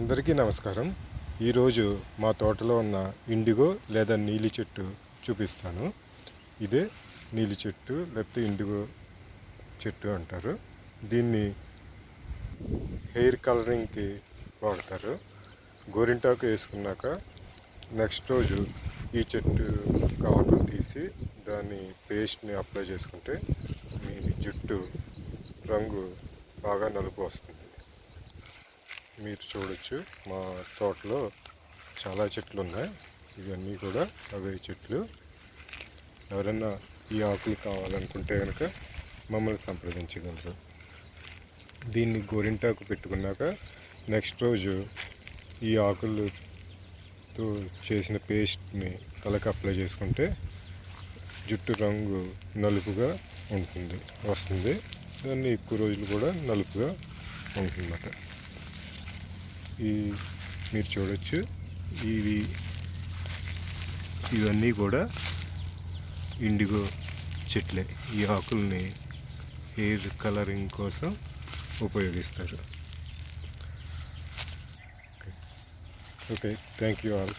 అందరికీ నమస్కారం. ఈరోజు మా తోటలో ఉన్న ఇండిగో లేదా నీలి చెట్టు చూపిస్తాను. ఇదే నీలి చెట్టు లేకపోతే ఇండిగో చెట్టు అంటారు. దీన్ని హెయిర్ కలరింగ్కి వాడతారు. గోరింటాకు వేసుకున్నాక నెక్స్ట్ రోజు ఈ చెట్టు ఆకులు తీసి దాని పేస్ట్ని అప్లై చేసుకుంటే మీ జుట్టు రంగు బాగా నలుపు వస్తుంది. మీరు చూడొచ్చు. మా తోటలో చాలా చెట్లు ఉన్నాయి ఇవన్నీ కూడా అవే చెట్లు. ఎవరైనా ఈ ఆకులు కావాలనుకుంటే కనుక మమ్మల్ని సంప్రదించగలరు. దీన్ని గోరింటాకు పెట్టుకున్నాక నెక్స్ట్ రోజు ఈ ఆకులతో చేసిన పేస్ట్ని తలకు అప్లై చేసుకుంటే జుట్టు రంగు నలుపుగా ఉంటుంది వస్తుంది. దాన్ని ఎక్కువ రోజులు కూడా నలుపుగా ఉంటుందన్నమాట ఈ మీరు చూడొచ్చు. ఇవి ఇవన్నీ కూడా ఇండిగో చెట్లే. ఈ ఆకుల్ని హెయిర్ కలరింగ్ కోసం ఉపయోగిస్తారు. ఓకే. Thank you all.